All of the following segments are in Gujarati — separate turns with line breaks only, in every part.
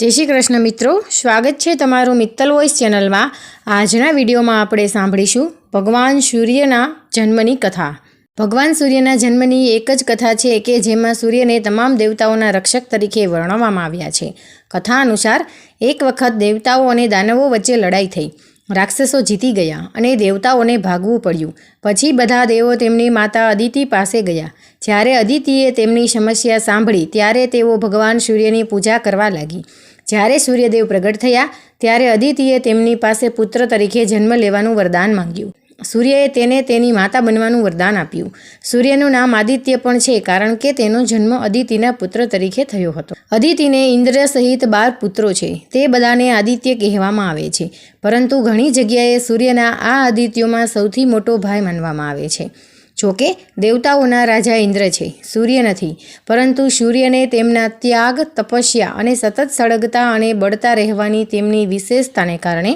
જય શ્રી કૃષ્ણ મિત્રો. સ્વાગત છે તમારું મિત્તલ વોઇસ ચેનલમાં. આજના વિડીયોમાં આપણે સાંભળીશું ભગવાન સૂર્યના જન્મની કથા. ભગવાન સૂર્યના જન્મની એક જ કથા છે કે જેમાં સૂર્યને તમામ દેવતાઓના રક્ષક તરીકે વર્ણવવામાં આવ્યા છે. કથા અનુસાર એક વખત દેવતાઓ અને દાનવો વચ્ચે લડાઈ થઈ. રાક્ષસો જીતી ગયા અને દેવતાઓને ભાગવું પડ્યું. પછી બધા દેવો તેમની માતા અદિતિ પાસે ગયા. જ્યારે અદિતિએ તેમની સમસ્યા સાંભળી, ત્યારે તેઓ ભગવાન સૂર્યની પૂજા કરવા લાગી. જ્યારે સૂર્યદેવ પ્રગટ થયા, ત્યારે અદિતિએ તેમની પાસે પુત્ર તરીકે જન્મ લેવાનું વરદાન માંગ્યું. સૂર્યએ તેને તેની માતા બનવાનું વરદાન આપ્યું. સૂર્યનું નામ આદિત્ય પણ છે, કારણ કે તેનો જન્મ અદિતિના પુત્ર તરીકે થયો હતો. અદિતિને ઇન્દ્ર સહિત બાર પુત્રો છે, તે બધાને આદિત્ય કહેવામાં આવે છે. પરંતુ ઘણી જગ્યાએ સૂર્યના આ આદિત્યોમાં સૌથી મોટો ભાઈ માનવામાં આવે છે. જોકે દેવતાઓના રાજા ઇન્દ્ર છે, સૂર્ય નથી. પરંતુ સૂર્યને તેમના ત્યાગ, તપસ્યા અને સતત સળગતા અને બળતા રહેવાની તેમની વિશેષતાને કારણે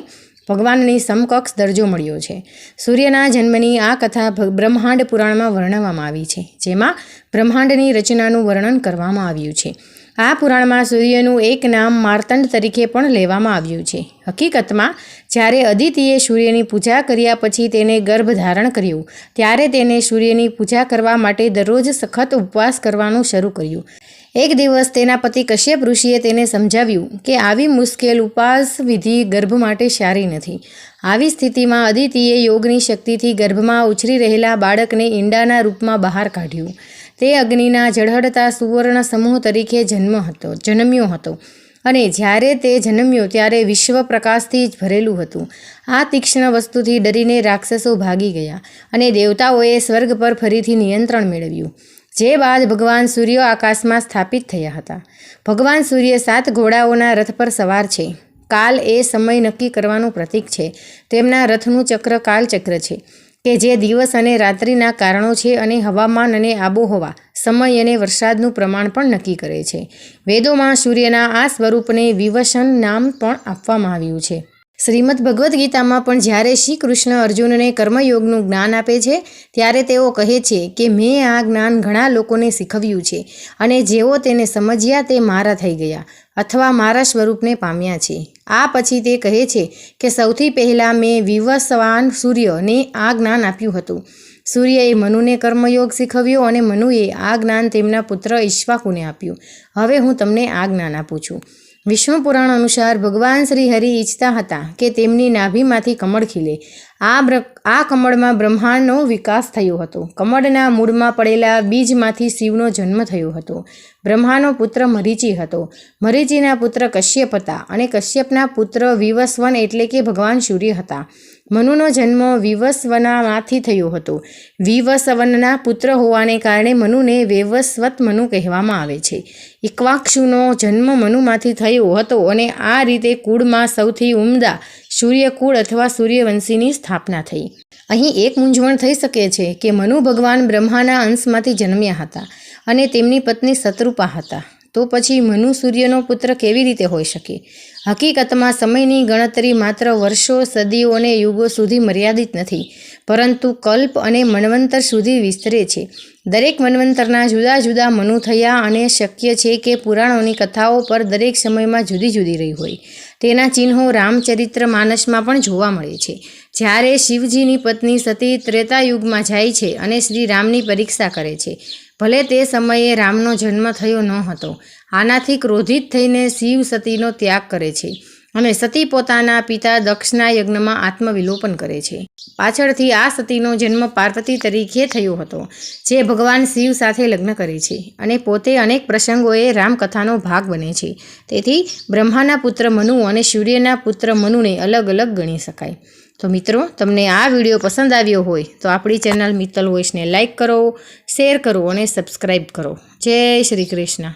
ભગવાનની સમકક્ષ દરજ્જો મળ્યો છે. સૂર્યના જન્મની આ કથા બ્રહ્માંડ પુરાણમાં વર્ણવવામાં આવી છે, જેમાં બ્રહ્માંડની રચનાનું વર્ણન કરવામાં આવ્યું છે. આ પુરાણમાં સૂર્યનું એક નામ માર્તંડ તરીકે પણ લેવામાં આવ્યું છે. હકીકતમાં, જ્યારે અદિતિએ સૂર્યની પૂજા કર્યા પછી તેને ગર્ભ ધારણ કર્યું, ત્યારે તેને સૂર્યની પૂજા કરવા માટે દરરોજ સખત ઉપવાસ કરવાનું શરૂ કર્યું. એક દિવસ તેના પતિ કશ્યપ ઋષિએ તેને સમજાવ્યું કે આવી મુશ્કેલ ઉપવાસ વિધિ ગર્ભ માટે સારી નથી. આવી સ્થિતિમાં અદિતિએ યોગની શક્તિથી ગર્ભમાં ઉછરી રહેલા બાળકને ઈંડાના રૂપમાં બહાર કાઢ્યું. તે અગ્નિના ઝળહળતા સુવર્ણ સમૂહ તરીકે જન્મ હતો, જન્મ્યો હતો. અને જ્યારે તે જન્મ્યો ત્યારે વિશ્વ પ્રકાશથી જ ભરેલું હતું. આ તીક્ષ્ણ વસ્તુથી ડરીને રાક્ષસો ભાગી ગયા અને દેવતાઓએ સ્વર્ગ પર ફરીથી નિયંત્રણ મેળવ્યું. જે બાદ ભગવાન સૂર્ય આકાશમાં સ્થાપિત થયા હતા. ભગવાન સૂર્ય સાત ઘોડાઓના રથ પર સવાર છે. કાલ એ સમય નક્કી કરવાનું પ્રતીક છે. તેમના રથનું ચક્ર કાલચક્ર છે. કે જે દિવસ અને રાત્રિના કારણો છે અને હવામાન અને આબોહવા, સમય અને વરસાદનું પ્રમાણ પણ નક્કી કરે છે. વેદોમાં સૂર્યના આ સ્વરૂપને વિવસન નામ પણ આપવામાં આવ્યું છે. શ્રીમદ ભગવદ્ ગીતામાં પણ જ્યારે શ્રી કૃષ્ણ અર્જુનને કર્મયોગનું જ્ઞાન આપે છે, ત્યારે તેઓ કહે છે કે, મેં આ જ્ઞાન ઘણા લોકોને શીખવ્યું છે અને જેઓ તેને સમજ્યા તે મારા થઈ ગયા અથવા મારા સ્વરૂપને પામ્યા છે. આ પછી તે કહે છે કે, સૌથી પહેલાં મેં વિવસ્વાન સૂર્યને આ જ્ઞાન આપ્યું હતું. સૂર્યએ મનુને કર્મયોગ શીખવ્યો અને મનુએ આ જ્ઞાન તેમના પુત્ર ઈશ્વાકુને આપ્યું. હવે હું તમને આ જ્ઞાન આપું છું. વિષ્ણુ પુરાણ અનુસાર ભગવાન શ્રી હરિ ઈચ્છતા હતા કે તેમની નાભીમાંથી કમળ ખીલે. આ બ્ર, આ કમળમાં બ્રહ્માંડનો વિકાસ થયો હતો. કમળના મૂળમાં પડેલા બીજમાંથી શિવનો જન્મ થયો હતો. બ્રહ્માનો પુત્ર મરીચી હતો. મરીચીના પુત્ર કશ્યપ હતા અને કશ્યપના પુત્ર વિવસ્વન એટલે કે ભગવાન સૂર્ય હતા. મનુનો જન્મ વિવસ્વનામાંથી થયો હતો. વિવસવનના પુત્ર હોવાને કારણે મનુને વેવસ્વત મનુ કહેવામાં આવે છે. ઇક્વાક્ષુનો જન્મ મનુમાંથી થયો હતો અને આ રીતે કુળમાં સૌથી ઉમદા સૂર્યકુળ અથવા સૂર્યવંશીની સ્થાપના થઈ. અહીં એક મૂંઝવણ થઈ શકે છે કે મનુ ભગવાન બ્રહ્માના અંશમાંથી જન્મ્યા હતા અને તેમની પત્ની શત્રુપા હતા. તો પછી મનુ સૂર્યનો પુત્ર કેવી રીતે હોઈ શકે? હકીકતમાં સમયની ગણતરી માત્ર વર્ષો, સદીઓ અને યુગો સુધી મર્યાદિત નથી, પરંતુ કલ્પ અને મન્વંતર સુધી વિસ્તરે છે. દરેક મન્વંતરના જુદા જુદા મનુ થયા અને શક્ય છે કે પુરાણોની કથાઓ પર દરેક સમયમાં જુદી જુદી રહી હોય. તેના ચિહ્નો રામચરિત્ર માનસમાં પણ જોવા મળે છે. જ્યારે શિવજીની પત્ની સતી ત્રેતાયુગમાં જાય છે અને શ્રી રામની પરીક્ષા કરે છે, ભલે તે સમયે રામનો જન્મ થયો ન હતો. આનાથી ક્રોધિત થઈને શિવ સતીનો ત્યાગ કરે છે. અને સતી પોતાના પિતા દક્ષના યજ્ઞમાં આત્મવિલોપન કરે છે. પાછળથી આ સતીનો જન્મ પાર્વતી તરીકે થયો હતો, જે ભગવાન શિવ સાથે લગ્ન કરે છે અને પોતે અનેક પ્રસંગોએ રામકથાનો ભાગ બને છે. તેથી બ્રહ્માના પુત્ર મનુ અને સૂર્યના પુત્ર મનુને અલગ અલગ ગણી શકાય. તો મિત્રો, તમને આ વીડિયો પસંદ આવ્યો હોય તો આપણી ચેનલ મિત્તલ વોઇસને લાઇક કરો, શેર કરો અને સબસ્ક્રાઈબ કરો. જય શ્રી કૃષ્ણ.